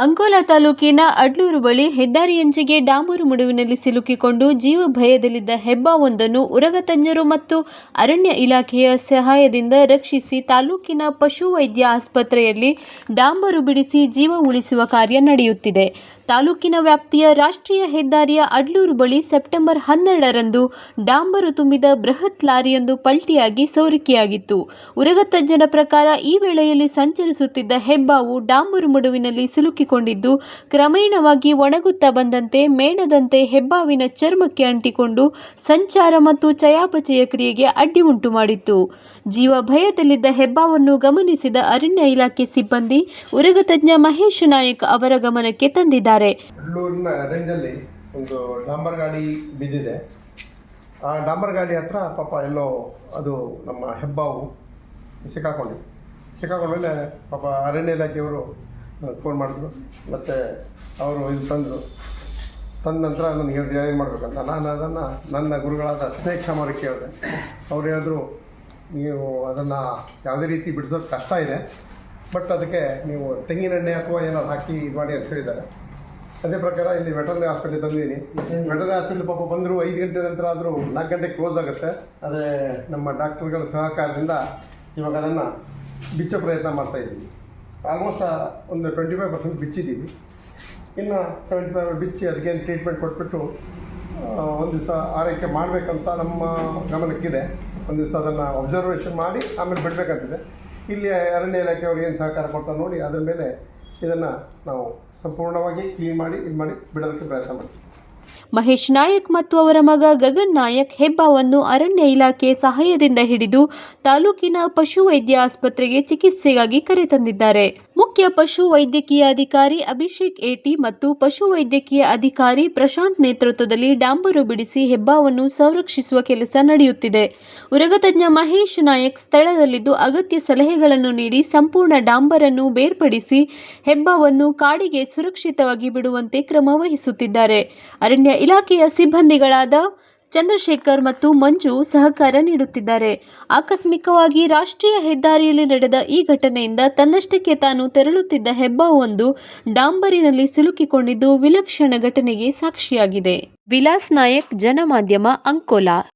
ಅಂಕೋಲಾ ತಾಲೂಕಿನ ಅಡ್ಲೂರು ಬಳಿ ಹೆದ್ದಾರಿಯಂಚಿಗೆ ಡಾಂಬರು ಮುಡುವಿನಲ್ಲಿ ಸಿಲುಕಿಕೊಂಡು ಜೀವ ಭಯದಲ್ಲಿದ್ದ ಹೆಬ್ಬಾವೊಂದನ್ನು ಉರಗ ತಜ್ಞರು ಮತ್ತು ಅರಣ್ಯ ಇಲಾಖೆಯ ಸಹಾಯದಿಂದ ರಕ್ಷಿಸಿ ತಾಲೂಕಿನ ಪಶುವೈದ್ಯ ಆಸ್ಪತ್ರೆಯಲ್ಲಿ ಡಾಂಬರು ಬಿಡಿಸಿ ಜೀವ ಉಳಿಸುವ ಕಾರ್ಯ ನಡೆಯುತ್ತಿದೆ. ತಾಲೂಕಿನ ವ್ಯಾಪ್ತಿಯ ರಾಷ್ಟ್ರೀಯ ಹೆದ್ದಾರಿಯ ಅಡ್ಲೂರು ಬಳಿ ಸೆಪ್ಟೆಂಬರ್ ಹನ್ನೆರಡರಂದು ಡಾಂಬರು ತುಂಬಿದ ಬೃಹತ್ ಲಾರಿಯೊಂದು ಪಲ್ಟಿಯಾಗಿ ಸೋರಿಕೆಯಾಗಿತ್ತು. ಉರಗ ತಜ್ಞರ ಪ್ರಕಾರ ಈ ವೇಳೆಯಲ್ಲಿ ಸಂಚರಿಸುತ್ತಿದ್ದ ಹೆಬ್ಬಾವು ಡಾಂಬರು ಮಡುವಿನಲ್ಲಿ ಸಿಲುಕಿಕೊಂಡಿದ್ದು ಕ್ರಮೇಣವಾಗಿ ಒಣಗುತ್ತಾ ಬಂದಂತೆ ಮೇಣದಂತೆ ಹೆಬ್ಬಾವಿನ ಚರ್ಮಕ್ಕೆ ಅಂಟಿಕೊಂಡು ಸಂಚಾರ ಮತ್ತು ಚಯಾಪಚಯ ಕ್ರಿಯೆಗೆ ಅಡ್ಡಿ ಉಂಟು ಮಾಡಿತ್ತು. ಜೀವ ಭಯದಲ್ಲಿದ್ದ ಹೆಬ್ಬಾವನ್ನು ಗಮನಿಸಿದ ಅರಣ್ಯ ಇಲಾಖೆ ಸಿಬ್ಬಂದಿ ಉರಗತಜ್ಞ ಮಹೇಶ್ ನಾಯಕ್ ಅವರ ಗಮನಕ್ಕೆ ತಂದಿದ್ದಾರೆ. ಒಂದು ಗಾಡಿ ಆ ಡಾಂಬರ್ ಗಾಡಿ ಹತ್ರ ಪಾಪ ಎಲ್ಲೋ ಅದು ನಮ್ಮ ಹೆಬ್ಬಾವು ಸಿಕ್ಕಾಕೊಂಡಿದೆ ಸಿಕ್ಕಾಕೊಂಡ್ಮೇಲೆ ಪಾಪ ಅರಣ್ಯ ಇಲಾಖೆಯವರು ಫೋನ್ ಮಾಡಿದ್ರು. ಮತ್ತು ಅವರು ಇದು ತಂದರು. ತಂದ ನಂತರ ನನಗೆ ಹೇಳಿದ್ರು ಏನು ಮಾಡಬೇಕಂತ. ನಾನು ಅದನ್ನು, ನನ್ನ ಗುರುಗಳಾದ ಸ್ನೇಕ್ ಅವ್ರಿಗೆ ಕೇಳಿದೆ. ಅವ್ರು ಹೇಳಿದ್ರು, ನೀವು ಅದನ್ನು ಯಾವುದೇ ರೀತಿ ಬಿಡಿಸೋದು ಕಷ್ಟ ಇದೆ. ಬಟ್ ಅದಕ್ಕೆ ನೀವು ತೆಂಗಿನೆಣ್ಣೆ ಅಥವಾ ಏನಾದ್ರು ಹಾಕಿ ಇದು ಮಾಡಿ ಅಂತ ಹೇಳಿದ್ದಾರೆ. ಅದೇ ಪ್ರಕಾರ ಇಲ್ಲಿ ವೆಟರ್ನರಿ ಹಾಸ್ಪಿಟಲ್ ತಂದಿದ್ದೀನಿ. ವೆಟರ್ನರಿ ಹಾಸ್ಪಿಟಲ್ ಪಾಪ ಬಂದರು ಐದು ಗಂಟೆ ನಂತರ ಆದರೂ ನಾಲ್ಕು ಗಂಟೆಗೆ ಕ್ಲೋಸ್ ಆಗುತ್ತೆ. ಆದರೆ ನಮ್ಮ ಡಾಕ್ಟರ್ಗಳ ಸಹಕಾರದಿಂದ ಇವಾಗ ಅದನ್ನು ಬಿಚ್ಚೋ ಪ್ರಯತ್ನ ಮಾಡ್ತಾ ಇದ್ದೀವಿ ಆಲ್ಮೋಸ್ಟ್ ಒಂದು ಟ್ವೆಂಟಿ ಫೈವ್ ಪರ್ಸೆಂಟ್ ಬಿಚ್ಚಿದ್ದೀವಿ. ಇನ್ನು ಸೆವೆಂಟಿ ಫೈವ್ ಬಿಚ್ಚಿ ಅದಕ್ಕೇನು ಟ್ರೀಟ್ಮೆಂಟ್ ಕೊಟ್ಬಿಟ್ಟು ಒಂದು ದಿವಸ ಆರೈಕೆ ಮಾಡಬೇಕಂತ ನಮ್ಮ ಗಮನಕ್ಕಿದೆ. ಒಂದು ದಿವಸ ಅದನ್ನು ಅಬ್ಸರ್ವೇಷನ್ ಮಾಡಿ, ಆಮೇಲೆ ಬಿಡಬೇಕಂತಿದೆ ಇಲ್ಲಿ ಅರಣ್ಯ ಇಲಾಖೆಯವ್ರಿಗೆ ಏನು ಸಹಕಾರ ಕೊಡ್ತಾರೆ ನೋಡಿ, ಅದರ ಮೇಲೆ ಇದನ್ನು ನಾವು ಸಂಪೂರ್ಣವಾಗಿ ಕ್ಲೀನ್ ಮಾಡಿ, ಇದು ಮಾಡಿ ಬಿಡೋದಕ್ಕೆ ಪ್ರಯತ್ನ ಮಾಡ್ತೀವಿ. ಮಹೇಶ್ ನಾಯಕ್ ಮತ್ತು ಅವರ ಮಗ ಗಗನ್ ನಾಯಕ್ ಹೆಬ್ಬಾವನ್ನು ಅರಣ್ಯ ಇಲಾಖೆ ಸಹಾಯದಿಂದ ಹಿಡಿದು ತಾಲೂಕಿನ ಪಶುವೈದ್ಯ ಆಸ್ಪತ್ರೆಗೆ ಚಿಕಿತ್ಸೆಗಾಗಿ ಕರೆತಂದಿದ್ದಾರೆ ಮುಖ್ಯ ಪಶು ವೈದ್ಯಕೀಯ ಅಧಿಕಾರಿ ಅಭಿಷೇಕ್ ಏಟಿ ಮತ್ತು ಪಶು ವೈದ್ಯಕೀಯ ಅಧಿಕಾರಿ ಪ್ರಶಾಂತ್ ನೇತೃತ್ವದಲ್ಲಿ ಡಾಂಬರು ಬಿಡಿಸಿ ಹೆಬ್ಬಾವನ್ನು ಸಂರಕ್ಷಿಸುವ ಕೆಲಸ ನಡೆಯುತ್ತಿದೆ. ಉರಗತಜ್ಞ ಮಹೇಶ್ ನಾಯಕ್ ಸ್ಥಳದಲ್ಲಿದ್ದು ಅಗತ್ಯ ಸಲಹೆಗಳನ್ನು ನೀಡಿ ಸಂಪೂರ್ಣ ಡಾಂಬರನ್ನು ಬೇರ್ಪಡಿಸಿ ಹೆಬ್ಬಾವನ್ನು ಕಾಡಿಗೆ ಸುರಕ್ಷಿತವಾಗಿ ಬಿಡುವಂತೆ ಕ್ರಮ ವಹಿಸುತ್ತಿದ್ದಾರೆ. ಅರಣ್ಯ ಇಲಾಖೆಯ ಸಿಬ್ಬಂದಿಗಳಾದ ಚಂದ್ರಶೇಖರ್ ಮತ್ತು ಮಂಜು ಸಹಕಾರ ನೀಡುತ್ತಿದ್ದಾರೆ. ಆಕಸ್ಮಿಕವಾಗಿ ರಾಷ್ಟ್ರೀಯ ಹೆದ್ದಾರಿಯಲ್ಲಿ ನಡೆದ ಈ ಘಟನೆಯಿಂದ ತನ್ನಷ್ಟಕ್ಕೆ ತಾನು ತೆರಳುತ್ತಿದ್ದ ಹೆಬ್ಬಾವೊಂದು ಡಾಂಬರಿನಲ್ಲಿ ಸಿಲುಕಿಕೊಂಡಿದ್ದು ವಿಲಕ್ಷಣ ಘಟನೆಗೆ ಸಾಕ್ಷಿಯಾಗಿದೆ. ವಿಲಾಸ್ ನಾಯಕ್ ಜನಮಾಧ್ಯಮ ಅಂಕೋಲಾ